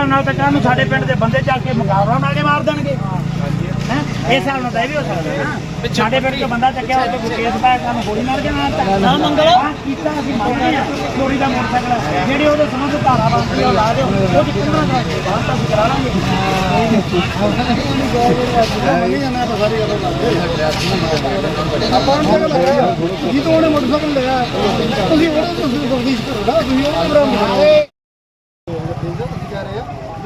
ਹਿਸਾਬ ਨਾਲ ਤਾਂ ਕੱਲ ਨੂੰ ਸਾਡੇ ਪਿੰਡ ਦੇ ਬੰਦੇ ਚੱਕ ਕੇ ਮੁਕਾਬਲਾ ਨਾਲ ਕੇ ਮਾਰ ਦੇਣਗੇ। ਹੈਂ? ਇਹ ਹਿਸਾਬ ਨਾਲ ਤਾਂ ਇਹ ਵੀ ਹੋ ਸਕਦਾ ਨਾ। ਸਾਡੇ ਪਿੰਡ ਤੋਂ ਬੰਦਾ ਚੱਕਿਆ ਉਹ ਤੇ ਕੇਸ ਪਾਇਆ ਸਾਨੂੰ ਗੋਲੀ ਮਾਰ ਕੇ ਮਾਰਤਾ ਨਾ ਮੰਗਲ। ਕੀਤਾ ਅਸੀਂ ਮੰਗਦੇ ਆ ਚੋਰੀ ਦਾ ਮੋਟਰਸਾਈਕਲ ਜਿਹੜੇ ਉਹਦੇ ਸੰਬੰਧ ਧਾਰਾ ਬਣਦੀ ਉਹ ਲਾ ਦਿਓ। ਉਹ ਕਿੰਨਾ ਦਾ ਬਾਹਰ ਤਾਂ ਅਸੀਂ ਕਰਾ ਲਾਂਗੇ। ਆਪਾਂ ਨੂੰ ਕਿਹੜਾ ਲੱਗਾ ਜੀ ਤੋਂ ਉਹਨੇ ਮੋਟਰਸਾਈਕਲ ਲਿਆ। ਤੁਸੀਂ ਉਹ ਤੁਸੀਂ ਤਫਤੀਸ਼ ਕਰੋ ਨਾ ਤੁਸੀਂ ਉਹ ਬਰਾ ਮਾਰੇ ਮੈਂ ਵੀ ਜਾ ਕੇ ਦਾਖਲ ਹੋ ਜਾਣਾ ਡਿੱਗਿਆ ਰਹੇ ਮੇਰੇ ਵੀ ਆ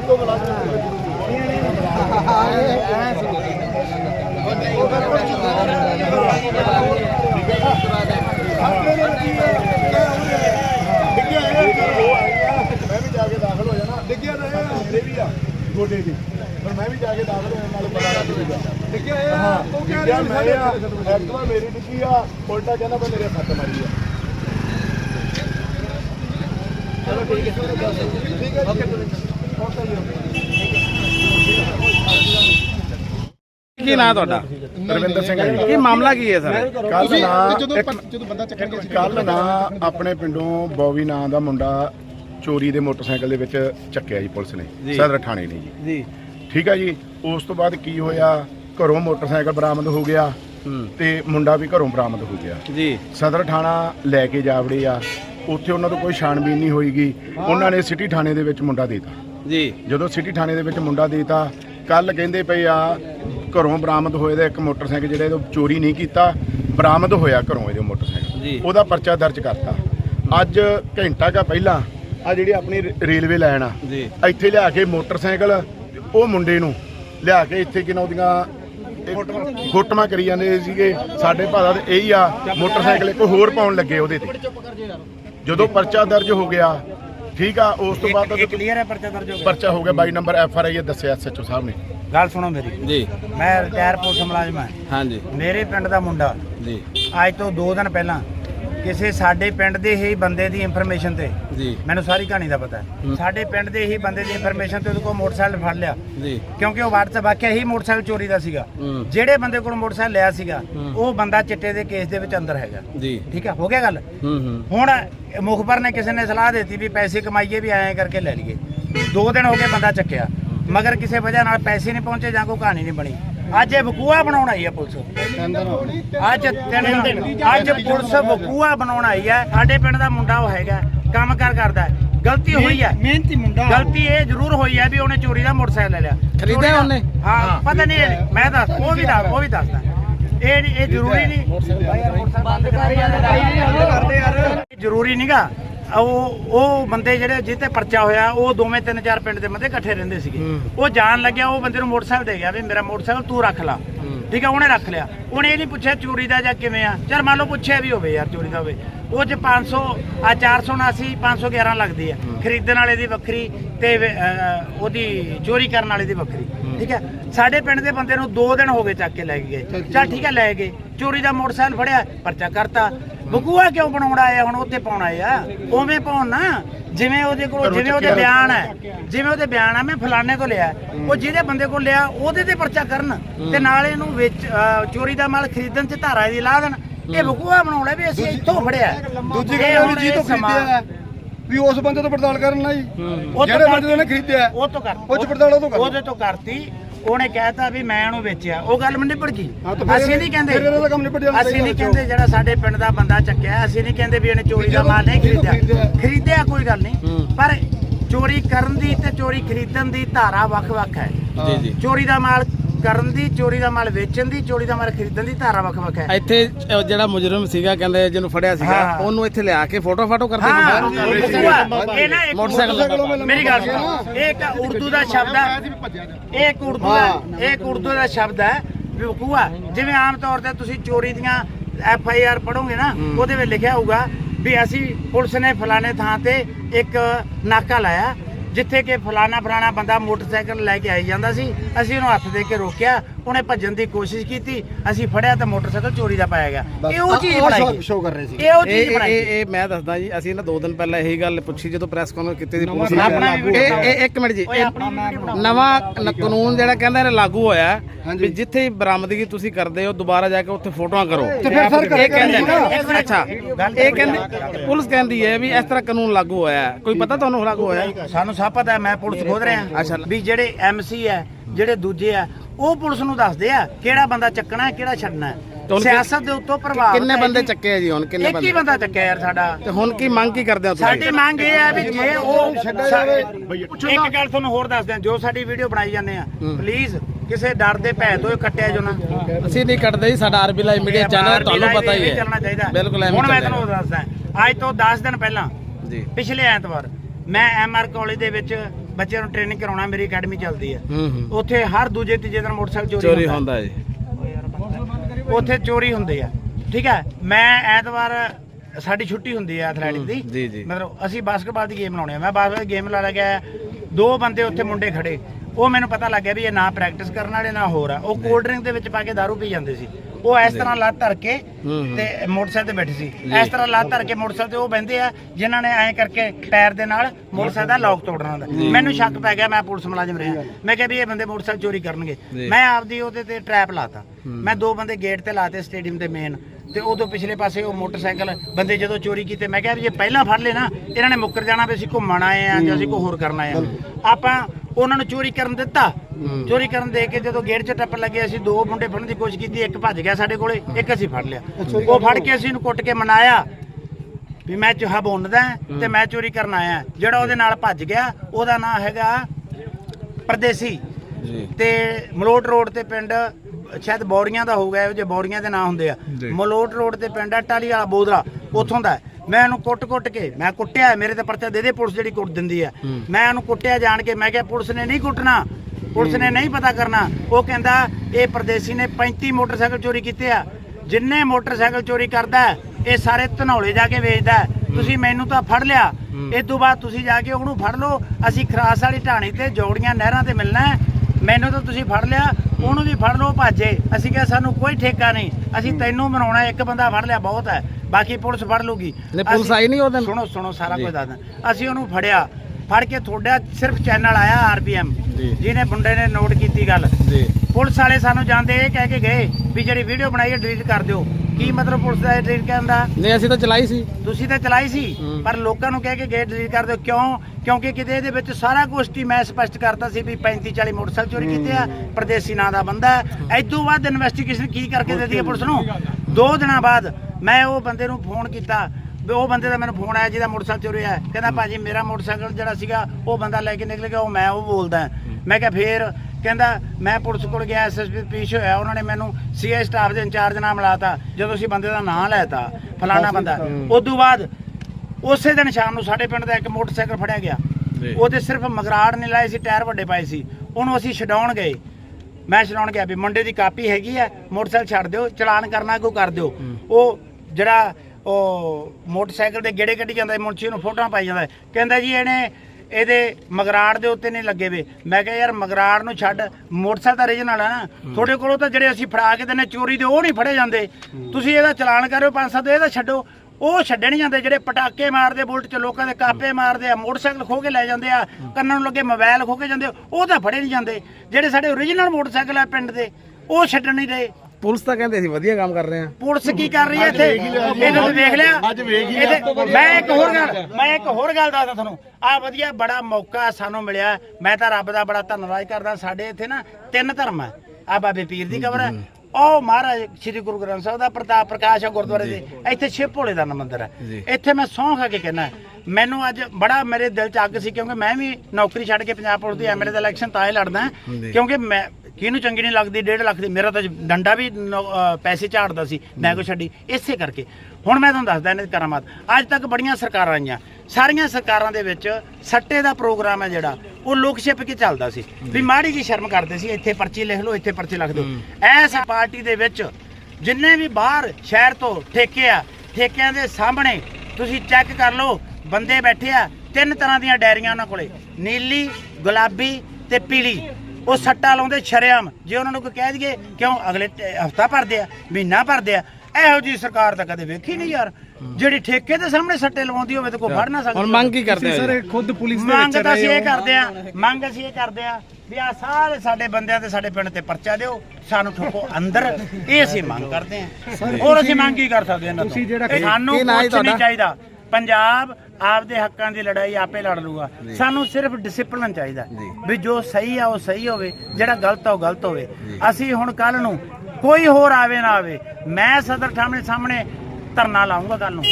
ਗੋਡੇ ਦੀ ਪਰ ਮੈਂ ਵੀ ਜਾ ਕੇ ਦਾਖਲ ਹੋਇਆ ਨਾਲ ਪਤਾ ਲੱਗ ਜੂਗਾ ਡਿੱਗਿਆ ਹਾਂ ਉਹ ਕਹਿ ਰਿਹਾ ਮੈਂ ਆ ਐਕਟਵਾ ਮੇਰੀ ਡਿੱਗੀ ਆ ਉਲਟਾ ਕਹਿੰਦਾ ਮੈਂ ਮੇਰੇ ਸੱਟ ਮਾਰੀ ਆ ਚਲੋ ਠੀਕ ਹੈ ਠੀਕ ਹੈ ਓਕੇ ਕੀ ਨਾਂ ਤੁਹਾਡਾ? ਰਵਿੰਦਰ ਸਿੰਘ ਜੀ। ਕੀ ਮਾਮਲਾ ਕੀ ਹੈ ਸਰ? ਕੱਲ ਨਾ ਜਦੋਂ ਜਦੋਂ ਬੰਦਾ ਚੱਕਣਗੇ ਕੱਲ ਨਾ ਆਪਣੇ ਪਿੰਡੋਂ ਬੌਵੀ ਨਾਂ ਦਾ ਮੁੰਡਾ ਚੋਰੀ ਦੇ ਮੋਟਰਸਾਈਕਲ ਦੇ ਵਿੱਚ ਚੱਕਿਆ ਜੀ ਪੁਲਿਸ ਜੀ। ਨੇ ਸਦਰ ਥਾਣੇ ਨੇ ਜੀ। ਜੀ। ਠੀਕ ਹੈ ਜੀ? ਉਸ ਤੋਂ ਬਾਅਦ ਕੀ ਹੋਇਆ? ਘਰੋਂ ਮੋਟਰਸਾਈਕਲ ਬਰਾਮਦ ਹੋ ਗਿਆ ਹੂੰ। ਤੇ ਮੁੰਡਾ ਵੀ ਘਰੋਂ ਬਰਾਮਦ ਹੋ ਗਿਆ। ਜੀ। ਸਦਰ ਥਾਣਾ ਲੈ ਕੇ ਜਾਵੜੇ ਆ। ਉੱਥੇ ਉਹਨਾਂ ਤੋਂ ਕੋਈ ਛਾਣਬੀਨ ਨਹੀਂ ਹੋਈਗੀ। ਉਹਨਾਂ ਨੇ ਸਿਟੀ ਥਾਣੇ ਦੇ ਵਿੱਚ ਮੁੰਡਾ ਦੇਤਾ। ਜੀ। ਜਦੋਂ ਸਿਟੀ ਥਾਣੇ ਦੇ ਵਿੱਚ ਮੁੰਡਾ ਦੇਤਾ ਕੱਲ ਕਹਿੰਦੇ ਪਏ ਆ ਘਰੋਂ ਬਰਾਮਦ ਹੋਏ ਦਾ ਇੱਕ ਮੋਟਰਸਾਈਕਲ ਜਿਹੜਾ ਇਹਦੋਂ ਚੋਰੀ ਨਹੀਂ ਕੀਤਾ ਬਰਾਮਦ ਹੋਇਆ ਘਰੋਂ ਇਹਦੇ। ਮੋਟਰਸਾਈਕਲ। ਉਹਦਾ ਪਰਚਾ ਦਰਜ ਕਰਤਾ। ਅੱਜ ਘੰਟਾ ਕਾ ਪਹਿਲਾਂ ਆ ਜਿਹੜੀ ਆਪਣੀ ਰੇਲਵੇ ਲਾਈਨ ਆ ਇੱਥੇ ਲਿਆ ਕੇ ਮੋਟਰਸਾਈਕਲ ਉਹ ਮੁੰਡੇ ਨੂੰ ਲਿਆ ਕੇ ਇੱਥੇ ਕਿਨਾਂ ਉਹਦੀਆਂ ਫੋਟੋਆਂ ਕਰੀ ਜਾਂਦੇ ਸੀਗੇ। ਸਾਡੇ ਭਾਦਾ ਤੇ ਇਹੀ ਆ ਮੋਟਰਸਾਈਕਲ ਇੱਕ ਹੋਰ ਪਾਉਣ ਲੱਗੇ ਉਹਦੇ ਤੇ। ਜਦੋਂ ਪਰਚਾ ਦਰਜ ਹੋ ਗਿਆ ਠੀਕ ਆ ਉਸ ਤੋਂ ਬਾਅਦ ਇਹ ਕਲੀਅਰ ਹੈ ਪਰਚਾ ਦਰਜ ਹੋ ਗਿਆ। ਪਰਚਾ ਹੋ ਗਿਆ 22 ਨੰਬਰ ਐਫ ਆਰ ਆਈ ਦੱਸਿਆ ਐਸਐਚਓ ਸਾਹਿਬ ਨੇ। ਗੱਲ ਸੁਣੋ ਮੇਰੀ। ਜੀ। ਮੈਂ ਰਿਟਾਇਰ ਪੁਲਿਸ ਮੁਲਾਜ਼ਮ ਹਾਂ। ਹਾਂਜੀ। ਮੇਰੇ ਪਿੰਡ ਦਾ ਮੁੰਡਾ ਜੀ। ਅੱਜ ਤੋਂ 2 ਦਿਨ ਪਹਿਲਾਂ ਕਿਸੇ ਸਾਡੇ ਪਿੰਡ ਦੇ ਹੀ ਬੰਦੇ ਦੀ ਇਨਫੋਰਮੇਸ਼ਨ ਤੇ। ਜੀ। ਮੈਨੂੰ ਸਾਰੀ ਕਹਾਣੀ ਦਾ ਪਤਾ ਹੈ। ਸਾਡੇ ਪਿੰਡ ਦੇ ਹੀ ਬੰਦੇ ਦੀ ਇਨਫੋਰਮੇਸ਼ਨ ਤੇ ਉਹਦੇ ਕੋਲ ਮੋਟਰਸਾਈਕਲ ਫੜ ਲਿਆ। ਜੀ। ਕਿਉਂਕਿ ਉਹ WhatsApp ਵਾਕਿਆ ਹੀ ਮੋਟਰਸਾਈਕਲ ਚੋਰੀ ਦਾ ਸੀਗਾ। ਜਿਹੜੇ ਬੰਦੇ ਕੋਲ ਮੋਟਰਸਾਈਕਲ ਲਿਆ ਸੀਗਾ। ਉਹ ਬੰਦਾ ਚਿੱਟੇ ਦੇ ਕੇਸ ਦੇ ਵਿੱਚ ਅੰਦਰ ਹੈਗਾ। ਜੀ। ਠੀਕ ਹੈ ਹੋ ਗਿਆ ਗੱਲ? ਹੂੰ ਹੂੰ। ਹੁਣ ਮੁਖਬਰ ਨੇ ਕਿਸੇ ਨੇ ਸਲਾਹ ਦਿੱਤੀ ਵੀ ਪੈਸੇ ਕਮਾਈਏ ਵੀ ਐਂ ਕਰਕੇ ਲੈ ਲਈਏ। ਦੋ ਦਿਨ ਹੋ ਗਏ ਬੰਦਾ ਚੱਕਿਆ। ਮਗਰ ਕਿਸੇ ਵਜ੍ਹਾ ਨਾਲ ਪੈਸੇ ਨਹੀਂ ਪਹੁੰਚੇ ਜਾਂ ਕੋਈ ਕਹਾਣੀ ਨਹੀਂ ਬਣੀ। ਅੱਜ ਇਹ ਵਕੂਆ ਬਣਾਉਣ ਆਈ ਹੈ ਪੁਲਿਸ। ਅੱਜ ਤਿੰਨ ਦਿਨ। ਅੱਜ ਪੁਲਿਸ ਵਕੂਆ ਬਣਾਉਣ ਆਈ ਹੈ ਸਾਡੇ ਪਿੰਡ ਦਾ ਮੁੰਡਾ ਉਹ ਹੈਗਾ ਕੰਮ ਕਾਰ ਕਰਦਾ। ਹੈ। ਗਲਤੀ ਹੋਈ ਹੈ ਮਿਹਨਤੀ ਮੁੰਡਾ ਗਲਤੀ ਇਹ ਜ਼ਰੂਰ ਹੋਈ ਹੈ ਵੀ ਉਹਨੇ ਚੋਰੀ ਦਾ ਮੋਟਰਸਾਈਕਲ ਲੈ ਲਿਆ। ਖਰੀਦਿਆ ਉਹਨੇ? ਹਾਂ ਪਤਾ ਨਹੀਂ ਮੈਂ ਦੱਸ ਉਹ ਵੀ ਦੱਸ ਉਹ ਵੀ ਦੱਸਦਾ। ਇਹ ਨਹੀਂ- ਇਹ ਜ਼ਰੂਰੀ ਨਹੀਂ। ਜ਼ਰੂਰੀ ਨਹੀਂਗਾ ਉਹ ਉਹ ਬੰਦੇ ਜਿਹੜੇ ਜਿੱਤੇ ਪਰਚਾ ਹੋਇਆ ਉਹ ਦੋਵੇਂ ਤਿੰਨ ਚਾਰ ਪਿੰਡ ਦੇ ਬੰਦੇ ਇਕੱਠੇ ਰਹਿੰਦੇ ਸੀਗੇ। ਉਹ ਜਾਣ ਲੱਗਿਆ ਉਹ ਬੰਦੇ ਨੂੰ ਮੋਟਰਸਾਈਕਲ ਦੇ ਗਿਆ ਵੀ ਮੇਰਾ ਮੋਟਰਸਾਈਕਲ ਤੂੰ ਰੱਖ ਲਾ। ਠੀਕ ਹੈ ਉਹਨੇ ਰੱਖ ਲਿਆ। ਉਹਨੇ ਇਹ ਨਹੀਂ ਪੁੱਛਿਆ ਚੋਰੀ ਦਾ ਜਾਂ ਕਿਵੇਂ ਆ। ਚਲ ਮੰਨ ਲਓ ਪੁੱਛਿਆ ਵੀ ਹੋਵੇ ਯਾਰ ਚੋਰੀ ਦਾ ਹੋਵੇ। ਉਹ ਚ 500 ਆ 479 511 ਲੱਗਦੀ ਆ। ਖਰੀਦਣ ਵਾਲੇ ਦੀ ਵੱਖਰੀ ਤੇ ਉਹਦੀ ਚੋਰੀ ਕਰਨ ਵਾਲੇ ਦੀ ਵੱਖਰੀ। ਠੀਕ ਹੈ ਸਾਡੇ ਪਿੰਡ ਦੇ ਬੰਦੇ ਨੂੰ 2 ਦਿਨ ਹੋ ਗਏ ਚੱਕ ਕੇ ਲੈ ਗਏ। ਚਲ ਠੀਕ ਹੈ ਲੈ ਗਏ। ਚੋਰੀ ਦਾ ਮੋਟਰਸਾਈਕਲ ਫੜਿਆ ਪਰਚਾ ਕਰਤਾ। ਬਕੂਆ ਕਿਉਂ ਬਣਾਉਣ ਆਏ ਆ? ਹੁਣ ਉੱਥੇ ਪਾਉਣ ਆਏ ਆ। ਉਵੇਂ ਪਾਉਣ ਨਾ। ਜਿਵੇਂ ਉਹਦੇ ਕੋਲ ਜਿਵੇਂ ਉਹਦੇ ਬਿਆਨ ਹੈ ਜਿਵੇਂ ਉਹਦੇ ਬਿਆਨ ਆ ਮੈਂ ਫਲਾਣੇ ਤੋਂ ਲਿਆ। ਉਹ ਜਿਹਦੇ ਬੰਦੇ ਕੋਲ ਲਿਆ ਉਹਦੇ ਤੇ ਪਰਚਾ ਕਰਨ। ਤੇ ਨਾਲ ਇਹਨੂੰ ਵਿੱਚ ਚੋਰੀ ਦਾ ਮਾਲ ਖਰੀਦਣ ਚ ਧਾਰਾ ਦੀ ਲਾ ਦੇਣ। ਇਹ ਬਕੂਆ ਬਣਾਉਣਾ ਵੀ ਅਸੀਂ ਇੱਥੋਂ ਫੜਿਆ। ਦੂਜੀ ਗੱਲ ਉਹ ਜੀ ਤੋਂ ਖਰੀਦਿਆ ਵੀ ਉਸ ਬੰਦੇ ਤੋਂ ਪੜਤਾਲ ਕਰਨ ਤੋਂ ਜਿਹੜੇ ਬੰਦੇ। ਨੇ ਖਰੀਦਿਆ ਉਹ ਤੋਂ ਕਰ। ਉਹ ਚ ਪੜਤਾਲ ਉਹ ਤੋਂ ਕਰ ਉਹਦੇ ਤੋਂ ਕਰਤੀ। ਉਹਨੇ ਕਹਿਤਾ ਵੀ ਮੈਂ ਉਹਨੂੰ ਵੇਚਿਆ। ਉਹ ਗੱਲ ਮੈਨੂੰ ਨਿਬੜ ਗਈ ਹਾਂ ਤਾਂ ਫਿਰ ਅਸੀਂ ਨਹੀਂ ਕਹਿੰਦੇ। ਫਿਰ ਇਹਦਾ ਕੰਮ ਨਿਬੜ ਜਾਣਾ ਅਸੀਂ ਨਹੀਂ ਕਹਿੰਦੇ ਜਿਹੜਾ ਸਾਡੇ ਪਿੰਡ ਦਾ ਬੰਦਾ ਚੱਕਿਆ। ਅਸੀਂ ਨਹੀਂ ਕਹਿੰਦੇ ਵੀ ਇਹਨੇ ਚੋਰੀ ਦਾ ਮਾਲ ਨਹੀਂ ਖਰੀਦਿਆ। ਖਰੀਦਿਆ। ਕੋਈ ਗੱਲ ਨਹੀਂ। ਪਰ ਚੋਰੀ ਕਰਨ ਦੀ ਤੇ ਚੋਰੀ ਖਰੀਦਣ ਦੀ ਧਾਰਾ ਵੱਖ-ਵੱਖ ਹੈ। ਜੀ ਜੀ। ਚੋਰੀ ਦਾ ਮਾਲ ਕਰਨ ਦੀ ਚੋਰੀ ਦਾ ਮਾਲ ਵੇਚਣ ਦੀ ਚੋਰੀ ਦਾ ਮਾਲ ਖਰੀਦਣ ਦੀ ਧਾਰਾ ਵੱਖ-ਵੱਖ ਹੈ ਇੱਥੇ ਅਹ, ਜਿਹੜਾ ਮੁਜਰਮ ਸੀਗਾ ਕਹਿੰਦੇ ਜਿਹਨੂੰ ਫੜਿਆ ਸੀਗਾ ਹਾਂ। ਉਹਨੂੰ ਇੱਥੇ ਲਿਆ ਕੇ ਫੋਟੋ ਫਾਟੋ ਕਰਦੇ ਹਾਂ ਸੀ ਬਾਹਰ। ਬਕੂਆ। ਇਹ ਨਾ ਇੱਕ ਮੋਟਰਸਾਈਕਲ ਮੇਰੀ ਗੱਲ ਸੁਣੋ ਇਹ ਇੱਕ ਉਰਦੂ ਦਾ ਸ਼ਬਦ ਹੈ ਇਹ ਇੱਕ ਉਰਦੂ ਦਾ ਇਹ ਇੱਕ ਉਰਦੂ ਦਾ ਸ਼ਬਦ ਹੈ ਵੀ ਵਕੂਆ ਜਿਵੇਂ ਆਮ ਤੌਰ ਤੇ ਤੁਸੀਂ ਚੋਰੀ ਦੀਆਂ ਐਫ ਆਈ ਆਰ ਪੜੋਗੇ ਨਾ ਉਹਦੇ ਵਿੱਚ ਲਿਖਿਆ ਹੋਊਗਾ ਵੀ ਅਸੀਂ ਪੁਲਿਸ ਨੇ ਫਲਾਣੇ ਥਾਂ ਤੇ ਇੱਕ ਨਾਕਾ ਲਾਇਆ ਜਿੱਥੇ ਕਿ ਫਲਾਣਾ ਫਲਾਣਾ ਬੰਦਾ ਮੋਟਰਸਾਈਕਲ ਲੈ ਕੇ ਆਈ ਜਾਂਦਾ ਸੀ, ਅਸੀਂ ਉਹਨੂੰ ਹੱਥ ਦੇ ਕੇ ਰੋਕਿਆ। ਉਹਨੇ ਭੱਜਣ ਦੀ ਕੋਸ਼ਿਸ਼ ਕੀਤੀ ਅਸੀਂ ਫੜਿਆ ਤਾਂ ਮੋਟਰਸਾਈਕਲ ਚੋਰੀ ਦਾ ਪਾਇਆ ਗਿਆ ਇਹ ਉਹ ਚੀਜ਼ ਬਣਾਈ ਸ਼ੋ- ਗਈ। ਸ਼ੋ ਕਰ ਰਹੇ ਸੀ ਇਹ ਉਹ ਇਹ ਚੀਜ਼ ਬਣਾਈ ਇਹ ਮੈਂ ਦੱਸਦਾ ਜੀ ਅਸੀਂ ਨਾ ਦੋ ਦਿਨ ਪਹਿਲਾਂ ਇਹੀ ਗੱਲ ਪੁੱਛੀ ਜਦੋਂ ਪ੍ਰੈਸ ਕਾਨਫਰੰਸ ਕੀਤੀ ਸੀ ਨੇ ਇਹ। ਇਹ ਇੱਕ ਮਿੰਟ ਜੀ। ਨਵਾਂ ਕਾਨੂੰਨ ਜਿਹੜਾ ਕਹਿੰਦਾ ਇਹ ਲਾਗੂ ਹੋਇਆ। ਵੀ ਜਿੱਥੇ ਹੀ ਬਰਾਮਦਗੀ ਤੁਸੀਂ ਕਰਦੇ ਹੋ ਦੁਬਾਰਾ ਜਾ ਕੇ ਉੱਥੇ ਫੋਟੋਆਂ ਕਰੋ ਤੇ ਫਿਰ ਸਰ ਇਹ ਕਹਿੰਦੇ ਅੱਛਾ ਗੱਲ ਇਹ ਕਹਿੰਦੇ ਪੁਲਿਸ ਕਹਿੰਦੀ ਹੈ ਵੀ ਇਸ ਤਰ੍ਹਾਂ ਕਾਨੂੰਨ ਲਾਗੂ ਹੋਇਆ। ਕੋਈ ਪਤਾ ਤੁਹਾਨੂੰ ਲਾਗੂ ਹੋਇਆ? ਸਾਨੂੰ ਸਭ ਪਤਾ ਹੈ, ਮੈਂ ਪੁਲਿਸ ਖੋਦ ਰਿਹਾ। ਵੀ ਜਿਹੜੇ ਐਮਸੀ ਹੈ ਜਿਹੜੇ ਦੂਜੇ ਆ ਉਹ ਪੁਲਿਸ ਨੂੰ ਦੱਸਦੇ ਆ ਕਿਹੜਾ ਬੰਦਾ ਚੱਕਣਾ ਹੈ ਕਿਹੜਾ ਛੱਡਣਾ ਹੈ। ਸਿਆਸਤ ਦੇ ਉੱਤੋਂ ਪ੍ਰਭਾਵ ਕਿੰਨੇ ਬੰਦੇ ਜੀ। ਚੱਕੇ ਆ ਜੀ ਹੁਣ ਕਿੰਨੇ ਇੱਕ ਹੀ ਬੰਦੇ? ਬੰਦਾ ਚੱਕਿਆ ਯਾਰ ਸਾਡਾ। ਤੇ ਹੁਣ ਕੀ ਮੰਗ ਕੀ ਕਰਦੇ ਹੋ ਸਾਡੀ ਮੰਗ ਇਹ ਹੈ ਵੀ ਜੇ ਉਹ ਛੱਡਿਆ ਜਾਵੇ। ਇੱਕ ਗੱਲ ਤੁਹਾਨੂੰ ਹੋਰ ਦੱਸਦੇ ਆ ਜੋ ਸਾਡੀ ਵੀਡੀਓ ਬਣਾਈ ਜਾਂਦੇ ਆ ਪਲੀਜ਼ ਕਿਸੇ ਡਰ ਦੇ ਭੈ ਤੋਂ ਇਹ ਕੱਟਿਆ ਜੋ ਨਾ। ਅਸੀਂ ਨਹੀਂ ਕੱਟਦੇ ਜੀ ਸਾਡਾ ਆਰਬੀ ਲਾਈਵ ਮੀਡੀਆ ਚੈਨਲ ਤੁਹਾਨੂੰ ਪਤਾ ਹੀ ਹੈ। ਚੱਲਣਾ ਚਾਹੀਦਾ। ਬਿਲਕੁਲ ਐਵੇਂ ਹੁਣ ਮੈਂ। ਤੁਹਾਨੂੰ ਦੱਸਦਾ ਅੱਜ ਤੋਂ 10 ਦਿਨ ਪਹਿਲਾਂ ਜੀ। ਪਿਛਲੇ ਐਤਵਾਰ ਮੈਂ ਐਮਆਰ ਕਾਲਜ ਦੇ ਵਿੱਚ ਬੱਚਿਆਂ ਨੂੰ ਟ੍ਰੇਨਿੰਗ ਕਰਾਉਣਾ ਮੇਰੀ ਅਕੈਡਮੀ ਚੱਲਦੀ ਹੈ ਹੂੰ ਹੂੰ। ਉੱਥੇ ਹਰ ਦੂਜੇ ਤੀਜੇ ਦਿਨ ਮੋਟਰਸਾਈਕਲ ਚੋਰੀ ਚੋਰੀ ਹੁੰਦਾ। ਹੁੰਦਾ ਜੀ ਉੱਥੇ ਚੋਰੀ ਹੁੰਦੇ ਆ। ਠੀਕ ਹੈ ਮੈਂ ਐਤਵਾਰ ਸਾਡੀ ਛੁੱਟੀ ਹੁੰਦੀ ਹੈ ਐਥਲੈਟਿਕ ਦੀ। ਜੀ, ਜੀ। ਮਤਲਬ ਅਸੀਂ ਬਾਸਕਟਬਾਲ ਦੀ ਗੇਮ ਲਾਉਣੇ ਆ। ਮੈਂ ਬਾਸਕਟਬਾਲ ਦੀ ਗੇਮ ਲਾ ਗਿਆ ਦੋ ਬੰਦੇ ਉੱਥੇ ਮੁੰਡੇ ਖੜੇ। ਉਹ ਮੈਨੂੰ ਪਤਾ ਲੱਗਿਆ ਵੀ ਇਹ ਨਾ ਪ੍ਰੈਕਟਿਸ ਕਰਨ ਵਾਲੇ ਨਾ ਹੋਰ ਆ। ਉਹ ਕੋਲਡ ਡਰਿੰਕ ਦੇ ਵਿੱਚ ਪਾ ਕੇ दारू ਪੀ ਜਾਂਦੇ ਸੀ। ਉਹ ਇਸ ਤਰ੍ਹਾਂ ਲੱਤ ਧਰ ਕੇ। ਤੇ ਮੋਟਰਸਾਈਕਲ ਤੇ ਬੈਠੇ ਸੀ। ਇਸ ਤਰ੍ਹਾਂ ਲੱਤ ਧਰ ਕੇ ਮੋਟਰਸਾਈਕਲ ਤੇ ਉਹ ਬਹਿੰਦੇ ਆ ਜਿਨ੍ਹਾਂ ਨੇ ਐਂ ਕਰਕੇ ਪੈਰ ਦੇ ਨਾਲ ਮੋਟਰਸਾਈਕਲ ਦਾ ਲੌਕ ਤੋੜਨਾ ਹੁੰਦਾ। ਮੈਨੂੰ ਸ਼ੱਕ ਪੈ ਗਿਆ ਮੈਂ ਪੁਲਿਸ ਮੁਲਾਜ਼ਮ ਰਿਹਾ। ਮੈਂ ਕਿਹਾ ਵੀ ਇਹ ਬੰਦੇ ਮੋਟਰਸਾਈਕਲ ਚੋਰੀ ਕਰਨਗੇ। ਮੈਂ ਆਪਦੀ ਉਹਦੇ ਤੇ ਟਰੈਪ ਲਾਤਾ। ਮੈਂ ਦੋ ਬੰਦੇ ਗੇਟ ਤੇ ਲਾਤੇ ਸਟੇਡੀਅਮ ਦੇ ਮੇਨ ਤੇ ਉਦੋਂ ਪਿਛਲੇ ਪਾਸੇ ਉਹ ਮੋਟਰਸਾਈਕਲ ਬੰਦੇ ਜਦੋਂ ਚੋਰੀ ਕੀਤੇ ਮੈਂ ਕਿਹਾ ਵੀ ਜੇ ਪਹਿਲਾਂ ਫੜ ਨਾ ਇਹਨਾਂ ਨੇ ਮੁੱਕਰ ਜਾਣਾ ਵੀ ਅਸੀਂ ਘੁੰਮਣ ਆਏ ਆ ਜਾਂ ਅਸੀਂ ਕੋਈ ਹੋਰ ਕਰਨ ਆਏ ਆ। ਆਪਾਂ ਉਹਨਾਂ ਨੂੰ ਚੋਰੀ ਕਰਨ ਦਿੱਤਾ। ਚੋਰੀ ਕਰਨ ਦੇ ਕੇ ਜਦੋਂ ਗੇਟ 'ਚ ਟੱਪ ਲੱਗੇ ਅਸੀਂ ਦੋ ਮੁੰਡੇ ਫੜਨ ਦੀ ਕੋਸ਼ਿਸ਼ ਕੀਤੀ ਇੱਕ ਭੱਜ ਗਿਆ ਸਾਡੇ ਕੋਲੇ ਇੱਕ ਅਸੀਂ ਫੜ ਲਿਆ। ਉਹ ਫੜ ਕੇ ਅਸੀਂ ਇਹਨੂੰ ਕੁੱਟ ਕੇ ਮਨਾਇਆ। ਵੀ ਮੈਂ ਚੁਹਾ ਬੁੰਨਦਾ ਤੇ ਮੈਂ ਚੋਰੀ ਕਰਨ ਆਇਆ ਜਿਹੜਾ ਉਹਦੇ ਨਾਲ ਭੱਜ ਗਿਆ ਉਹਦਾ ਨਾਂ ਹੈਗਾ ਪਰਦੇਸੀ। ਤੇ ਮਲੋਟ ਰੋਡ ਤੇ ਪਿੰਡ ਸ਼ਾਇਦ ਬੌੜੀਆਂ ਦਾ ਹੋਊਗਾ ਇਹੋ ਜਿਹੇ ਬੌੜੀਆਂ ਦੇ ਨਾਂ ਹੁੰਦੇ ਆ। ਮਲੋਟ ਰੋਡ ਤੇ ਪਿੰਡ ਆ ਟਾਲੀ ਵਾਲਾ ਬੋਦਰਾ ਉੱਥੋਂ ਦਾ। ਮੈਂ ਇਹਨੂੰ ਕੁੱਟ-ਕੁੱਟ ਕੇ ਮੈਂ ਕੁੱਟਿਆ ਮੇਰੇ ਤੇ ਪਰਚਾ ਦੇ ਦੇ ਪੁਲਿਸ ਜਿਹੜੀ ਕੁੱਟ ਦਿੰਦੀ ਆ। ਮੈਂ ਇਹਨੂੰ ਕੁੱਟਿਆ ਜਾਣ ਕੇ ਮੈਂ ਕਿਹਾ ਪੁਲਿਸ ਨੇ ਨਹੀਂ ਕੁੱਟਣਾ ਪੁਲਿਸ ਨੇ ਨਹੀਂ ਪਤਾ ਕਰਨਾ। ਉਹ ਕਹਿੰਦਾ ਇਹ ਪਰਦੇਸੀ ਨੇ 35 ਮੋਟਰਸਾਈਕਲ ਚੋਰੀ ਕੀਤੇ ਆ। ਜਿੰਨੇ ਮੋਟਰਸਾਈਕਲ ਚੋਰੀ ਕਰਦਾ ਹੈ, ਇਹ ਸਾਰੇ ਧਨੌਲੇ ਜਾ ਕੇ ਵੇਚਦਾ। ਹੈ। ਤੁਸੀਂ ਮੈਨੂੰ ਤਾਂ ਫੜ ਲਿਆ। ਇਸ ਤੋਂ ਬਾਅਦ ਤੁਸੀਂ ਜਾ ਕੇ ਉਹਨੂੰ ਫੜ ਲਓ। ਅਸੀਂ ਖਰਾਸ ਵਾਲੀ ਢਾਣੀ ਤੇ ਜੋੜੀਆਂ ਨਹਿਰਾਂ ਤੇ ਮਿਲਣਾ ਹੈ। ਮੈਨੂੰ ਤਾਂ ਤੁਸੀਂ ਫੜ ਲਿਆ। ਉਹਨੂੰ ਵੀ ਫੜ ਲਓ ਭਾਜੇ। ਅਸੀਂ ਕਿਹਾ ਸਾਨੂੰ ਕੋਈ ਠੇਕਾ ਨਹੀਂ। ਅਸੀਂ ਤੈਨੂੰ ਮਨਾਉਣਾ ਇੱਕ ਬੰਦਾ ਫੜ ਲਿਆ ਬਹੁਤ ਹੈ। ਬਾਕੀ ਪੁਲਿਸ ਫੜ ਲੂਗੀ। ਨਹੀਂ, ਪੁਲਿਸ ਆਈ ਨਹੀਂ ਉਹ ਦਿਨ? ਸੁਣੋ ਸੁਣੋ ਸਾਰਾ। ਕੁਝ ਦੱਸਦਾ ਅਸੀਂ ਉਹਨੂੰ ਫੜਿਆ। ਫੜ ਕੇ ਤੁਹਾਡਾ ਸਿਰਫ ਚੈਨਲ ਆਇਆ ਆਰਪੀਐਮ। ਜਿਹਨੇ ਮੁੰਡੇ ਨੇ ਨੋਟ ਕੀਤੀ ਗੱਲ। ਜੀ। ਪੁਲਿਸ ਵਾਲੇ ਸਾਨੂੰ ਜਾਂਦੇ ਇਹ ਕਹਿ ਕੇ ਗਏ ਵੀ ਜਿਹੜੀ ਵੀਡੀਓ ਬਣਾਈ ਹੈ ਡਿਲੀਟ ਕਰ ਦਿਓ। ਕੀ ਮਤਲਬ ਪੁਲਿਸ ਦਾ ਡਿਲੀਟ ਕਰਨ ਦਾ? ਨਹੀਂ ਅਸੀਂ ਤਾਂ ਚਲਾਈ ਸੀ। ਤੁਸੀਂ ਤਾਂ ਚਲਾਈ ਸੀ। ਪਰ ਲੋਕਾਂ ਨੂੰ ਕਹਿ ਕੇ ਗਏ ਡਿਲੀਟ ਕਰ ਦਿਓ। ਕਿਉਂ? ਕਿਉਂਕਿ ਕਿਤੇ ਇਹਦੇ ਵਿੱਚ ਸਾਰਾ ਕੁਝ ਹੀ ਮੈਂ ਸਪਸ਼ਟ ਕਰਤਾ ਸੀ ਵੀ 35 40 ਮੋਟਰਸਾਈਕਲ ਚੋਰੀ ਕੀਤੇ ਆ ਪਰਦੇਸੀ ਨਾਂ ਦਾ ਬੰਦਾ ਇਦੋਂ ਬਾਅਦ ਇਨਵੈਸਟੀਗੇਸ਼ਨ ਕੀ ਕਰਕੇ ਦੇ ਦਈਏ ਪੁਲਿਸ ਨੂੰ? ਦੋ ਦਿਨਾਂ ਬਾਅਦ ਮੈਂ ਉਹ ਬੰਦੇ ਨੂੰ ਫੋਨ ਕੀਤਾ ਵੀ ਉਹ ਬੰਦੇ ਦਾ ਮੈਨੂੰ ਫੋਨ ਆਇਆ ਜਿਹਦਾ ਮੋਟਰਸਾਈਕਲ ਚੋਰੀ ਹੋਇਆ। ਕਹਿੰਦਾ ਭਾਜੀ ਮੇਰਾ ਮੋਟਰਸਾਈਕਲ ਜਿਹੜਾ ਸੀਗਾ ਉਹ ਬੰਦਾ ਲੈ ਕੇ ਨਿਕਲ ਗਿਆ ਉਹ ਮੈਂ ਉਹ ਬੋਲਦਾ। ਮੈਂ ਕਿਹਾ ਫੇਰ? ਕਹਿੰਦਾ ਮੈਂ ਪੁਲਿਸ ਕੋਲ ਗਿਆ ਐਸਐਸਪੀ ਪੇਸ਼ ਹੋਇਆ ਉਹਨਾਂ ਨੇ ਮੈਨੂੰ ਸੀਆਈ ਸਟਾਫ ਦੇ ਇੰਚਾਰਜ ਨਾਲ ਮਿਲਾਤਾ ਜਦੋਂ ਅਸੀਂ ਬੰਦੇ ਦਾ ਨਾਂ ਲੈਤਾ ਫਲਾਣਾ ਬੰਦਾ। ਉਦੋਂ ਬਾਅਦ ਉਸੇ ਦਿਨ ਸ਼ਾਮ ਨੂੰ ਸਾਡੇ ਪਿੰਡ ਦਾ ਇੱਕ ਮੋਟਰਸਾਈਕਲ ਫੜਿਆ ਗਿਆ। ਉਹਦੇ ਸਿਰਫ ਮਗਰਾੜ ਨਹੀਂ ਲਾਏ ਸੀ ਟਾਇਰ ਵੱਡੇ ਪਾਏ ਸੀ। ਉਹਨੂੰ ਅਸੀਂ ਛਡਾਉਣ ਗਏ। ਮੈਂ ਛਡਾਉਣ ਗਿਆ ਵੀ ਮੁੰਡੇ ਦੀ ਕਾਪੀ ਹੈਗੀ ਆ ਮੋਟਰਸਾਈਕਲ ਛੱਡ ਦਿਓ ਚਲਾਨ ਕਰਨਾ ਕੋ ਕਰ ਦਿਓ। ਉਹ ਜਿਹੜਾ ਉਹ ਮੋਟਰਸਾਈਕਲ ਦੇ ਗੇੜੇ ਕੱਢੀ ਜਾਂਦਾ ਸੀ, ਮੁਨਸ਼ੀ ਨੂੰ ਫੋਟੋਆਂ ਪਾਈ ਜਾਂਦਾ। ਕਹਿੰਦਾ ਜੀ ਇਹਨੇ ਇਹਦੇ ਮਗਰਾੜ ਦੇ ਉੱਤੇ ਨਹੀਂ ਲੱਗੇ ਵੇ। ਮੈਂ ਕਿਹਾ ਯਾਰ ਮਗਰਾੜ ਨੂੰ ਛੱਡ ਮੋਟਰਸਾਈਕਲ ਤਾਂ ਰੀਜਨਲ ਆ ਨਾ। ਤੁਹਾਡੇ ਕੋਲੋਂ ਤਾਂ ਜਿਹੜੇ ਅਸੀਂ ਫੜਾ ਕੇ ਦਿੰਨੇ ਚੋਰੀ ਦੇ ਉਹ ਨਹੀਂ ਫੜੇ ਜਾਂਦੇ। ਤੁਸੀਂ ਇਹਦਾ ਚਲਾਨ ਕਰਿਓ 500 ਇਹਦਾ ਛੱਡੋ। ਉਹ ਛੱਡੇ ਨਹੀਂ ਜਾਂਦੇ ਜਿਹੜੇ ਪਟਾਕੇ ਮਾਰਦੇ ਬੁਲਟ 'ਚ ਲੋਕਾਂ ਦੇ ਕਾਪੇ ਮਾਰਦੇ ਆ ਮੋਟਰਸਾਈਕਲ ਖੋ ਕੇ ਲੈ ਜਾਂਦੇ ਆ ਕੰਨਾਂ ਨੂੰ ਲੱਗੇ ਮੋਬਾਈਲ ਖੋ ਕੇ ਜਾਂਦੇ ਆ, ਉਹ ਤਾਂ ਫੜੇ ਨਹੀਂ ਜਾਂਦੇ। ਜਿਹੜੇ ਸਾਡੇ ਓਰੀਜਨਲ ਮੋਟਰਸਾਈਕਲ ਆ ਪਿੰਡ ਦੇ ਉਹ ਛੱਡਣ ਨਹੀਂ ਰਹੇ। ਪੁਲਿਸ ਤਾਂ ਕਹਿੰਦੇ ਅਸੀਂ ਵਧੀਆ ਕੰਮ ਕਰ ਰਹੇ ਹਾਂ। ਪੁਲਿਸ ਕੀ ਕਰ ਰਹੀ ਹੈ ਇੱਥੇ? ਇਹਨਾਂ ਨੂੰ ਵੇਖ ਲਿਆ? ਅੱਜ ਵੇਖ ਹੀ ਮੈਂ ਇੱਕ ਹੋਰ ਗੱਲ ਮੈਂ ਇੱਕ ਹੋਰ ਗੱਲ ਦੱਸਦਾ ਤੁਹਾਨੂੰ। ਆ ਵਧੀਆ ਬੜਾ ਮੌਕਾ ਸਾਨੂੰ ਮਿਲਿਆ। ਮੈਂ ਤਾਂ ਰੱਬ ਦਾ ਬੜਾ ਧੰਨਵਾਦ ਕਰਦਾ। ਸਾਡੇ ਇੱਥੇ ਨਾ ਤਿੰਨ ਧਰਮ ਹੈ ਆ ਬਾਬੇ ਪੀਰ ਦੀ ਕਬਰ ਹੈ ਉਹ ਮਹਾਰਾਜ ਸ੍ਰੀ ਗੁਰੂ ਗ੍ਰੰਥ ਸਾਹਿਬ ਦਾ ਪ੍ਰਤਾਪ ਪ੍ਰਕਾਸ਼ ਹੈ ਗੁਰਦੁਆਰੇ ਦੇ ਇੱਥੇ ਸ਼ਿਵ ਭੋਲੇ ਦਾ ਮੰਦਿਰ ਹੈ। ਇੱਥੇ ਮੈਂ ਸਹੁੰ ਖਾ ਕੇ ਕਹਿਣਾ ਮੈਨੂੰ ਅੱਜ ਬੜਾ ਮੇਰੇ ਦਿਲ 'ਚ ਅੱਗ ਸੀ ਕਿਉਂਕਿ ਮੈਂ ਵੀ ਨੌਕਰੀ ਛੱਡ ਕੇ ਪੰਜਾਬ ਪੁਲਿਸ ਦੀ ਐਮਐਲਏ ਦਾ ਇਲੈਕਸ਼ਨ ਤਾਂ ਹੀ ਲੜਦਾ। ਕਿਉਂਕਿ ਮੈਂ ਕਿਹਨੂੰ ਚੰਗੀ ਨਹੀਂ ਲੱਗਦੀ 1.5 ਲੱਖ ਦੀ ਮੇਰਾ ਤਾਂ ਡੰਡਾ ਵੀ ਪੈਸੇ ਝਾੜਦਾ ਸੀ ਮੈਂ ਕੋ ਛੱਡੀ ਇਸੇ ਕਰਕੇ। ਹੁਣ ਮੈਂ ਤੁਹਾਨੂੰ ਦੱਸਦਾ ਇਹਨਾਂ ਦੀ ਕਰਾਮਾਤ। ਅੱਜ ਤੱਕ ਬੜੀਆਂ ਸਰਕਾਰਾਂ ਆਈਆਂ। ਸਾਰੀਆਂ ਸਰਕਾਰਾਂ ਦੇ ਵਿੱਚ ਸੱਟੇ ਦਾ ਪ੍ਰੋਗਰਾਮ ਹੈ ਜਿਹੜਾ। ਉਹ ਲੋਕ ਛਿਪ ਕੇ ਚੱਲਦਾ ਸੀ। ਵੀ ਮਾੜੀ ਜੀ ਸ਼ਰਮ ਕਰਦੇ ਸੀ ਇੱਥੇ ਪਰਚੀ ਲਿਖ ਲਓ ਇੱਥੇ ਪਰਚੀ ਲਿਖ ਦਿਓ। ਐਸ ਪਾਰਟੀ ਦੇ ਵਿੱਚ ਜਿੰਨੇ ਵੀ ਬਾਹਰ ਸ਼ਹਿਰ ਤੋਂ ਠੇਕੇ ਆ ਠੇਕਿਆਂ ਦੇ ਸਾਹਮਣੇ ਤੁਸੀਂ ਚੈੱਕ ਕਰ ਲਓ ਬੰਦੇ ਬੈਠੇ ਆ ਤਿੰਨ ਤਰ੍ਹਾਂ ਦੀਆਂ ਡੈਰੀਆਂ ਉਹਨਾਂ ਕੋਲੇ। ਨੀਲੀ ਗੁਲਾਬੀ ਤੇ ਪੀਲੀ। ਉਹ ਸੱਟਾ ਲਾਉਂਦੇ ਸ਼ਰੇਆਮ। ਜੇ ਉਹਨਾਂ ਨੂੰ ਕੋਈ ਕਹਿ ਦਈਏ ਕਿਉਂ ਅਗਲੇ ਹਫਤਾ ਭਰਦੇ ਆ ਮਹੀਨਾ ਭਰਦੇ ਆ ਇਹੋ ਜੀ ਸਰਕਾਰ ਤਾਂ ਕਦੇ ਵੇਖੀ ਨਹੀਂ ਯਾਰ। ਜਿਹੜੀ ਠੇਕੇ ਦੇ ਸਾਹਮਣੇ ਸੱਟੇ ਲਵਾਉਂਦੀ ਹੋਵੇ ਤਾਂ ਕੋਈ ਫੜ ਨਾ ਸਕਦਾ ਹੁਣ ਮੰਗ ਕੀ ਕਰਦੇ ਸਰ ਖੁਦ ਪੁਲਿਸ ਦੇ ਮੰਗ ਵਿੱਚ ਤਾਂ ਅਸੀਂ ਇਹ ਕਰਦੇ ਆ ਮੰਗ ਅਸੀਂ ਇਹ ਕਰਦੇ ਆ ਵੀ ਆ ਸਾਰੇ ਸਾਡੇ ਬੰਦਿਆਂ ਤੇ ਸਾਡੇ ਪਿੰਡ ਤੇ ਪਰਚਾ ਦਿਓ ਸਾਨੂੰ ਠੋਕੋ ਅੰਦਰ। ਇਹ ਅਸੀਂ ਮੰਗ ਕਰਦੇ ਆ। ਹੋਰ ਅਸੀਂ ਮੰਗ ਕੀ ਕਰ ਸਕਦੇ ਇਹਨਾਂ ਤੋਂ? ਤੁਸੀਂ ਜਿਹੜਾ ਇਹ ਸਾਨੂੰ ਕੀ ਨਾਂ ਹੈ ਕੁਛ ਨਹੀਂ? ਚਾਹੀਦਾ। ਪੰਜਾਬ ਆਪਦੇ ਹੱਕਾਂ ਦੀ ਲੜਾਈ ਆਪੇ ਲੜ ਲੂਗਾ। ਸਾਨੂੰ ਸਿਰਫ ਡਿਸਪਲਿਨ ਚਾਹੀਦਾ ਵੀ ਜੋ ਸਹੀ ਆ ਉਹ ਸਹੀ ਹੋਵੇ ਜਿਹੜਾ ਗਲਤ ਆ ਉਹ ਗਲਤ ਹੋਵੇ। ਅਸੀਂ ਹੁਣ ਕੱਲ ਨੂੰ ਕੋਈ ਹੋਰ ਆਵੇ ਨਾ ਆਵੇ ਮੈਂ ਸਦਰ ਠਾਮਣੇ ਸਾਹਮਣੇ ਧਰਨਾ ਲਾਉਂਗਾ ਕੱਲ ਨੂੰ।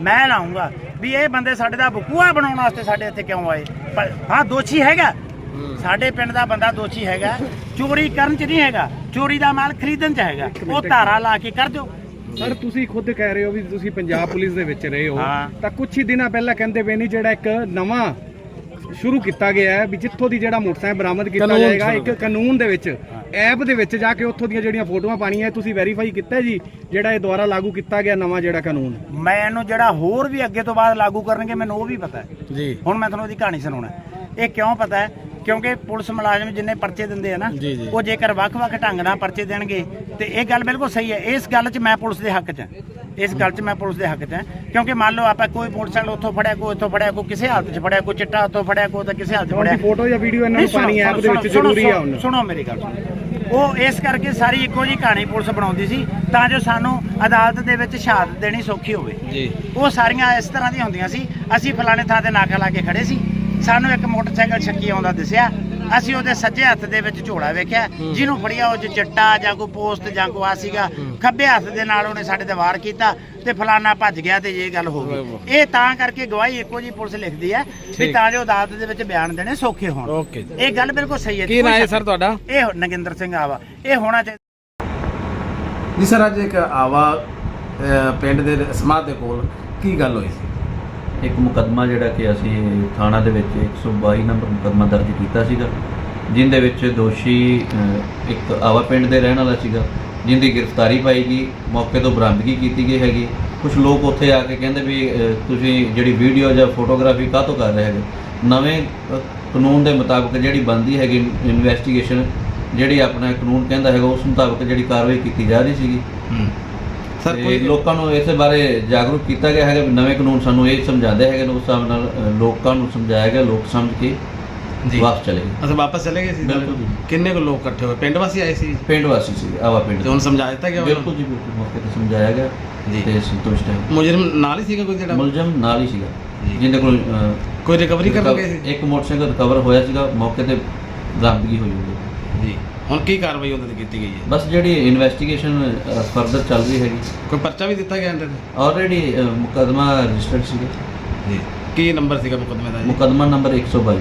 ਮੈਂ ਲਾਉਂਗਾ। ਵੀ ਇਹ ਬੰਦੇ ਸਾਡੇ ਦਾ ਬਕੂਆ ਬਣਾਉਣ ਵਾਸਤੇ ਸਾਡੇ ਇੱਥੇ ਕਿਉਂ ਆਏ? ਪਰ ਹਾਂ ਦੋਸ਼ੀ ਹੈਗਾ। ਸਾਡੇ ਪਿੰਡ ਦਾ ਬੰਦਾ ਦੋਸ਼ੀ ਹੈਗਾ। ਚੋਰੀ ਕਰਨ ਚ ਨਹੀਂ ਹੈਗਾ। ਚੋਰੀ ਦਾ ਮਾਲ ਖਰੀਦਣ ਚ ਹੈਗਾ। ਉਹ ਧਾਰਾ ਲਾ ਕੇ ਕਰ ਦਿਓ। ਸਰ ਤੁਸੀਂ ਖੁਦ ਕਹਿ ਰਹੇ ਹੋ ਵੀ ਤੁਸੀਂ ਪੰਜਾਬ ਪੁਲਿਸ ਦੇ ਵਿੱਚ ਰਹੇ ਹੋ। ਤਾਂ ਕੁਝ ਹੀ ਦਿਨਾਂ ਪਹਿਲਾਂ ਕਹਿੰਦੇ ਵੇ ਨਹੀਂ ਜਿਹੜਾ ਇੱਕ ਨਵਾਂ ਸ਼ੁਰੂ ਕੀਤਾ ਗਿਆ ਹੈ ਵੀ ਜਿੱਥੋਂ ਦੀ ਜਿਹੜਾ ਮੋਟਰਸਾਈਕਲ ਬਰਾਮਦ ਕੀਤਾ ਜਾਏਗਾ ਇੱਕ ਕਾਨੂੰਨ ਦੇ ਵਿੱਚ। ਐਪ ਦੇ ਵਿੱਚ ਜਾ ਕੇ ਉੱਥੋਂ ਦੀਆਂ ਜਿਹੜੀਆਂ ਫੋਟੋਆਂ ਪਾਣੀਆਂ ਤੁਸੀਂ ਵੈਰੀਫਾਈ ਕੀਤਾ ਜੀ? ਜਿਹੜਾ ਇਹ ਦੁਆਰਾ ਲਾਗੂ ਕੀਤਾ ਗਿਆ ਨਵਾਂ ਜਿਹੜਾ ਕਾਨੂੰਨ? ਮੈਨੂੰ ਜਿਹੜਾ ਹੋਰ ਵੀ ਅੱਗੇ ਤੋਂ ਬਾਅਦ ਲਾਗੂ ਕਰਨਗੇ ਮੈਨੂੰ ਉਹ ਵੀ ਪਤਾ ਹੈ। ਜੀ। ਹੁਣ ਮੈਂ ਤੁਹਾਨੂੰ ਉਹਦੀ ਕਹਾਣੀ ਸੁਣਾਉਣਾ ਇਹ ਕਿਉਂ ਪਤਾ ਹੈ? ਕਿਉਂਕਿ ਪੁਲਿਸ ਮੁਲਾਜ਼ਮ ਜਿੰਨੇ ਪਰਚੇ ਦਿੰਦੇ ਆ ਨਾ। ਉਹ ਜੇਕਰ ਵੱਖ-ਵੱਖ ਢੰਗ ਨਾਲ ਪਰਚੇ ਦੇਣਗੇ ਤੇ ਇਹ ਗੱਲ ਬਿਲਕੁਲ ਸਹੀ ਹੈ। ਇਸ ਗੱਲ 'ਚ ਮੈਂ ਪੁਲਿਸ ਦੇ ਹੱਕ 'ਚ ਹਾਂ। ਇਸ ਗੱਲ 'ਚ ਮੈਂ ਪੁਲਿਸ ਦੇ ਹੱਕ 'ਚ ਹਾਂ। ਕਿਉਂਕਿ ਮੰਨ ਲਓ ਆਪਾਂ ਕੋਈ ਮੋਟਰਸਾਈਕਲ ਉੱਥੋਂ ਫੜਿਆ ਕੋਈ ਉੱਥੋਂ ਫੜਿਆ ਕੋਈ ਕਿਸੇ ਹਾਲਤ 'ਚ ਫੜਿਆ ਕੋਈ ਚਿੱਟਾ ਉੱਥੋਂ ਫੜਿਆ ਕੋਈ ਤਾਂ ਕਿਸੇ ਹਾਲਤ 'ਚ ਫੜਿਆ। ਫੋਟੋ ਜਾਂ ਵੀਡੀਓ ਇਹਨਾਂ ਨੂੰ ਪਾਣੀ ਐਪ ਦੇ ਵਿੱਚ ਜ਼ਰੂਰੀ ਆ ਸੁਣੋ ਮੇਰੀ ਗੱਲ। ਉਹ ਇਸ ਕਰਕੇ ਸਾਰੀ ਇੱਕੋ ਜੀ ਕਹਾਣੀ ਪੁਲਿਸ ਬਣਾਉਂਦੀ ਸੀ ਤਾਂ ਜੋ ਸਾਨੂੰ ਅਦਾਲਤ ਦੇ ਵਿੱਚ ਸ਼ਹਾਦਤ ਦੇਣੀ ਸੌਖੀ ਹੋਵੇ। ਜੀ। ਉਹ ਸਾਰੀਆਂ ਇਸ ਤਰ੍ਹਾਂ ਦੀਆਂ ਹੁੰਦੀਆਂ ਸੀ। ਅਸੀਂ ਫਲਾਣੇ ਥਾਂ ਤੇ ਨਾਕਾ ਲਾ ਕੇ ਖੜੇ ਸੀ। ਸਾਨੂੰ ਇੱਕ ਮੋਟਰਸਾਈਕਲ ਛੱਕੀ ਆਉਂਦਾ ਦਿਸਿਆ। ਅਸੀਂ ਉਹਦੇ ਸੱਜੇ ਹੱਥ ਦੇ ਵਿੱਚ ਝੋਲਾ ਵੇਖਿਆ ਜਿਹਨੂੰ ਫੜਿਆ ਉਹ 'ਚ ਚਿੱਟਾ ਜਾਂ ਕੋਈ ਪੋਸਟ ਜਾਂ ਕੋਈ ਆ ਸੀਗਾ ਖੱਬੇ ਹੱਥ ਦੇ ਨਾਲ ਉਹਨੇ ਸਾਡੇ ਤੇ ਵਾਰ ਕੀਤਾ ਤੇ ਫਲਾਣਾ ਭੱਜ ਗਿਆ ਤੇ ਇਹ ਗੱਲ ਹੋ ਗਈ। ਇਹ ਤਾਂ ਕਰਕੇ ਗਵਾਹੀ ਇੱਕੋ ਜੀ ਪੁਲਿਸ ਲਿਖਦੀ ਹੈ ਵੀ। ਤਾਂ ਜੋ ਅਦਾਲਤ ਦੇ ਵਿੱਚ ਬਿਆਨ ਦੇਣੇ ਸੌਖੇ ਹੋਣ। ਇਹ ਗੱਲ ਬਿਲਕੁਲ ਸਹੀ ਹੈ। ਕੀ ਕੋਈ ਨਾਂ ਹੈ ਸਰ ਤੁਹਾਡਾ? ਇਹ ਨਗਿੰਦਰ ਸਿੰਘ ਆਵਾ। ਇਹ ਹੋਣਾ ਚਾਹੀਦਾ ਜੀ ਸਰ ਅੱਜ ਇੱਕ ਆਵਾ ਪਿੰਡ ਦੇ ਸਮਾਧ ਦੇ ਕੋਲ ਕੀ ਗੱਲ ਹੋਈ ਸੀ? ਇੱਕ ਮੁਕੱਦਮਾ ਜਿਹੜਾ ਕਿ ਅਸੀਂ ਥਾਣਾ ਦੇ ਵਿੱਚ 122 ਨੰਬਰ ਮੁਕੱਦਮਾ ਦਰਜ ਕੀਤਾ ਸੀਗਾ, ਜਿੰਦੇ ਵਿੱਚ ਦੋਸ਼ੀ ਇੱਕ ਆਵਾ ਪਿੰਡ ਦੇ ਰਹਿਣ ਵਾਲਾ ਸੀਗਾ, ਜਿੰਦੀ ਗ੍ਰਿਫਤਾਰੀ ਪਾਈ ਗਈ, ਮੌਕੇ ਤੋਂ ਬਰਾਮਦਗੀ ਕੀਤੀ ਗਈ ਹੈਗੀ। ਕੁਝ ਲੋਕ ਉੱਥੇ ਆ ਕੇ ਕਹਿੰਦੇ ਵੀ ਤੁਸੀਂ ਜਿਹੜੀ ਵੀਡੀਓ ਜਾਂ ਫੋਟੋਗ੍ਰਾਫੀ ਕਾਹਤੋਂ ਕਰ ਰਹੇ ਹੈਗੇ? ਨਵੇਂ ਕਾਨੂੰਨ ਦੇ ਮੁਤਾਬਕ ਜਿਹੜੀ ਬੰਦੀ ਹੈਗੀ ਇਨਵੈਸਟੀਗੇਸ਼ਨ, ਜਿਹੜੀ ਆਪਣਾ ਕਾਨੂੰਨ ਕਹਿੰਦਾ ਹੈਗਾ, ਉਸ ਮੁਤਾਬਕ ਜਿਹੜੀ ਕਾਰਵਾਈ ਕੀਤੀ ਜਾ ਰਹੀ ਸੀਗੀ। ਸਰ ਕੋਈ ਲੋਕਾਂ ਨੂੰ ਇਸ ਬਾਰੇ ਜਾਗਰੂਕ ਕੀਤਾ ਗਿਆ ਹੈਗਾ ਨਵੇਂ ਕਾਨੂੰਨ ਸਾਨੂੰ ਇਹ ਸਮਝਾਉਂਦੇ ਹੈਗੇ ਨੇ ਉਸ ਹਿਸਾਬ ਨਾਲ ਲੋਕਾਂ ਨੂੰ ਸਮਝਾਇਆ ਗਿਆ ਲੋਕ ਸਮਝ ਕੇ ਜੀ। ਵਾਪਸ ਚਲੇ ਗਏ। ਅਸੀਂ ਵਾਪਸ ਚਲੇ ਗਏ ਸੀ। ਕਿੰਨੇ ਕੁ ਲੋਕ ਇਕੱਠੇ ਹੋਏ? ਪਿੰਡ ਵਾਸੀ ਆਏ ਸੀ? ਪਿੰਡ ਵਾਸੀ ਸੀ ਆਵਾ ਪਿੰਡ ਤੇ ਹੁਣ ਸਮਝਾ ਦਿੱਤਾ ਗਿਆ ਉਹਨਾਂ ਬਿਲਕੁਲ ਜੀ ਬਿਲਕੁਲ ਮੌਕੇ ਤੇ ਸਮਝਾਇਆ ਗਿਆ ਜੀ। ਤੇ ਸੰਤੁਸ਼ਟ ਹੈ? ਮੁਜਰਮ ਨਾਲ ਹੀ ਸੀਗਾ ਕੋਈ ਜਿਹੜਾ? ਮੁਲਜ਼ਮ ਨਾਲ ਹੀ ਸੀਗਾ। ਜਿਹਦੇ ਕੋਲ ਕੋਈ ਰਿਕਵਰੀ ਕਰਨ ਗਏ ਸੀ? ਇੱਕ ਮੋਟਰਸਾਈਕਲ ਰਿਕਵਰ ਹੋਇਆ ਸੀਗਾ ਮੌਕੇ ਤੇ ਬਰਾਮਦਗੀ ਹੋਈ ਹੋਈ ਹੁਣ ਕੀ ਕਾਰਵਾਈ ਉਹਦੇ ਤੇ ਕੀਤੀ ਗਈ ਹੈ? ਬਸ ਜਿਹੜੀ ਇਨਵੈਸਟੀਗੇਸ਼ਨ ਫਰਦਰ ਚੱਲ ਰਹੀ ਹੈਗੀ। ਕੋਈ ਪਰਚਾ ਵੀ ਦਿੱਤਾ ਗਿਆ ਇਹਦੇ ਤੇ? ਆਲਰੇਡੀ ਮੁਕੱਦਮਾ ਰਜਿਸਟਰਡ ਸੀਗਾ। ਜੀ। ਕੀ ਨੰਬਰ ਸੀਗਾ ਮੁਕਦਮੇ ਦਾ ਜੀ? ਮੁਕੱਦਮਾ ਨੰਬਰ 122